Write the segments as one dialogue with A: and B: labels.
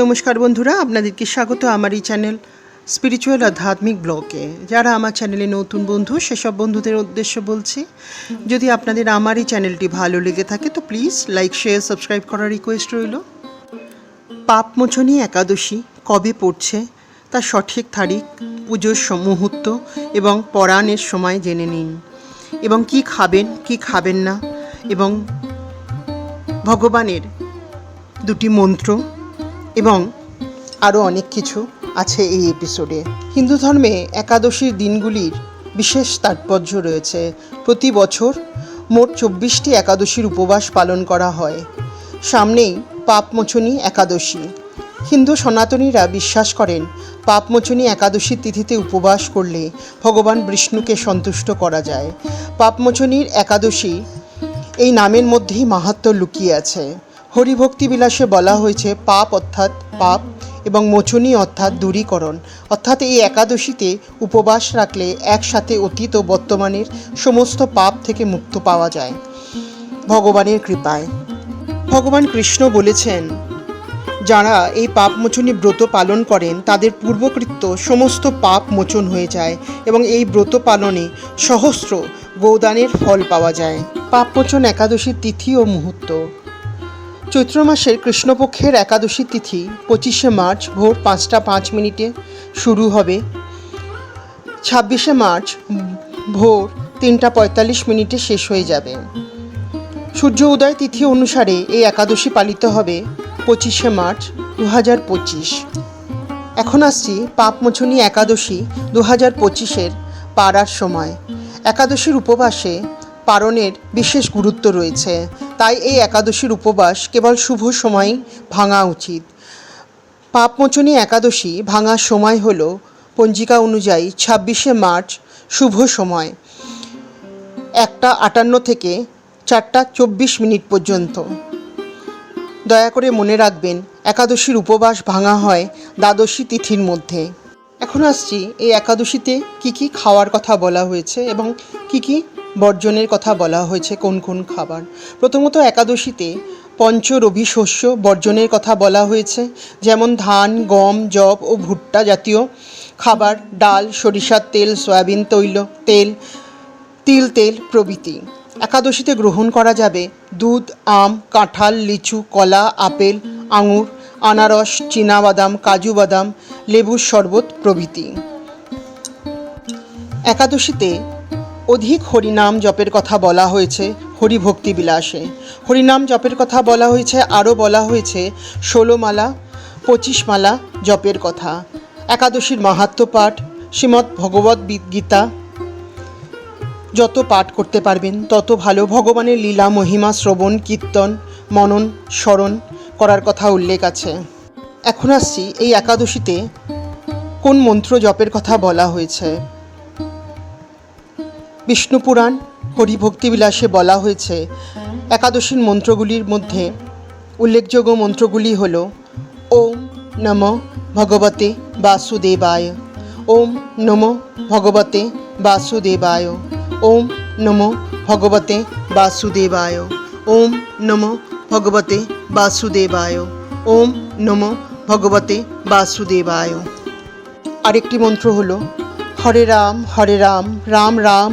A: নমস্কার বন্ধুরা আপনাদেরকে স্বাগত আমার এই চ্যানেল স্পিরিচুয়াল আধ্যাত্মিক ব্লগে যারা আমার চ্যানেলে নতুন বন্ধু সেসব বন্ধুদের উদ্দেশ্য বলছি যদি আপনাদের আমার এই চ্যানেলটি ভালো লেগে থাকে তো প্লিজ লাইক শেয়ার সাবস্ক্রাইব করার রিকোয়েস্ট রইল পাপমোচনী একাদশী কবে পড়ছে তার সঠিক তারিখ পুজোর মুহূর্ত এবং পরাণের সময় জেনে নিন এবং কি খাবেন কি খাবেন না এবং ভগবানের দুটি মন্ত্র এবং আরও অনেক কিছু আছে এই এপিসোডে হিন্দু ধর্মে একাদশীর দিনগুলির বিশেষ তাৎপর্য রয়েছে প্রতি বছর মোট চব্বিশটি একাদশীর উপবাস পালন করা হয় সামনেই পাপমোচনী একাদশী হিন্দু সনাতনীরা বিশ্বাস করেন পাপমোচনী একাদশীর তিথিতে উপবাস করলে ভগবান বিষ্ণুকে সন্তুষ্ট করা যায় পাপমোচনীর একাদশী এই নামের মধ্যেই মাহাত্ম লুকিয়ে আছে হরিভক্তি বিলাসে বলা হয়েছে পাপ অর্থাৎ পাপ এবং মোচনী অর্থাৎ দূরীকরণ অর্থাৎ এই একাদশীতে উপবাস রাখলে একসাথে অতীত ও বর্তমানের সমস্ত পাপ থেকে মুক্ত পাওয়া যায় ভগবানের কৃপায় ভগবান কৃষ্ণ বলেছেন যারা এই পাপ মোচনী ব্রত পালন করেন তাদের পূর্বকৃত্য সমস্ত পাপ মোচন হয়ে যায় এবং এই ব্রত পালনে সহস্র গৌদানের ফল পাওয়া যায় পাপমোচন একাদশীর তিথি ও মুহূর্ত চৈত্র মাসের কৃষ্ণপক্ষের একাদশী তিথি পঁচিশে মার্চ ভোর পাঁচটা পাঁচ মিনিটে শুরু হবে ছাব্বিশে মার্চ ভোর তিনটা পঁয়তাল্লিশ মিনিটে শেষ হয়ে যাবে সূর্য উদয় তিথি অনুসারে এই একাদশী পালিত হবে পঁচিশে মার্চ দু হাজার পঁচিশ এখন আসছি পাপমোচনী একাদশী দু হাজার পঁচিশের পাড়ার সময় একাদশীর উপবাসে পারণের বিশেষ গুরুত্ব রয়েছে তাই এই একাদশীর উপবাস কেবল শুভ সময় ভাঙা উচিত পাপমোচনী একাদশী ভাঙার সময় হল পঞ্জিকা অনুযায়ী ছাব্বিশে মার্চ শুভ সময় একটা আটান্ন থেকে চারটা চব্বিশ মিনিট পর্যন্ত দয়া করে মনে রাখবেন একাদশীর উপবাস ভাঙা হয় দ্বাদশী তিথির মধ্যে এখন আসছি এই একাদশীতে কি কি খাওয়ার কথা বলা হয়েছে এবং কি কি বর্জনের কথা বলা হয়েছে কোন কোন খাবার প্রথমত একাদশীতে পঞ্চ রবি শস্য বর্জনের কথা বলা হয়েছে যেমন ধান গম জব ও ভুট্টা জাতীয় খাবার ডাল সরিষার তেল সয়াবিন তৈল তেল তিল তেল প্রভৃতি একাদশীতে গ্রহণ করা যাবে দুধ আম কাঁঠাল লিচু কলা আপেল আঙুর আনারস বাদাম কাজু বাদাম লেবুর শরবত প্রভৃতি একাদশীতে অধিক হরিনাম জপের কথা বলা হয়েছে হরিভক্তি বিলাসে হরিনাম জপের কথা বলা হয়েছে আরও বলা হয়েছে ষোলোমালা মালা জপের কথা একাদশীর মাহাত্ম পাঠ শ্রীমৎ ভগবত গীতা যত পাঠ করতে পারবেন তত ভালো ভগবানের লীলা মহিমা শ্রবণ কীর্তন মনন স্মরণ করার কথা উল্লেখ আছে এখন আসছি এই একাদশীতে কোন মন্ত্র জপের কথা বলা হয়েছে বিষ্ণুপুরাণ হরিভক্তিবিলাসে বলা হয়েছে একাদশীর মন্ত্রগুলির মধ্যে উল্লেখযোগ্য মন্ত্রগুলি হল ওম নম ভগবতে বাসুদেবায় ওম নম ভগবতে বাসুদেবায় ওম নম ভগবতে বাসুদেবায় ওম নম ভগবতে বাসুদেবায় ওম নম ভগবতে বাসুদেবায় আরেকটি মন্ত্র হল হরে রাম হরে রাম রাম রাম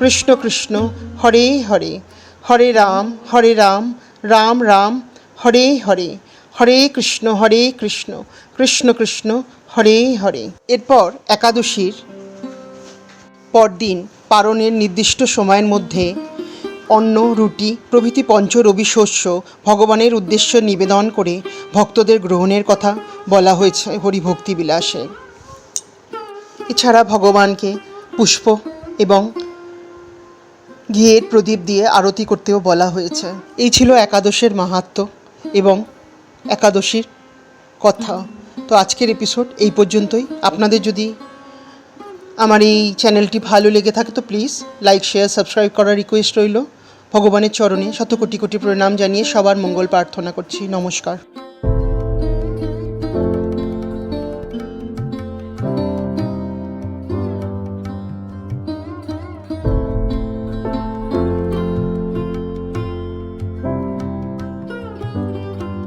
A: কৃষ্ণ কৃষ্ণ হরে হরে হরে রাম হরে রাম রাম রাম হরে হরে হরে কৃষ্ণ হরে কৃষ্ণ কৃষ্ণ কৃষ্ণ হরে হরে এরপর একাদশীর পরদিন পারণের নির্দিষ্ট সময়ের মধ্যে অন্ন রুটি প্রভৃতি পঞ্চ রবি শস্য ভগবানের উদ্দেশ্য নিবেদন করে ভক্তদের গ্রহণের কথা বলা হয়েছে হরিভক্তি বিলাসে এছাড়া ভগবানকে পুষ্প এবং ঘিয়ের প্রদীপ দিয়ে আরতি করতেও বলা হয়েছে এই ছিল একাদশের মাহাত্ম এবং একাদশীর কথা তো আজকের এপিসোড এই পর্যন্তই আপনাদের যদি আমার এই চ্যানেলটি ভালো লেগে থাকে তো প্লিজ লাইক শেয়ার সাবস্ক্রাইব করার রিকোয়েস্ট রইল ভগবানের চরণে শত কোটি কোটি প্রণাম জানিয়ে সবার মঙ্গল প্রার্থনা করছি নমস্কার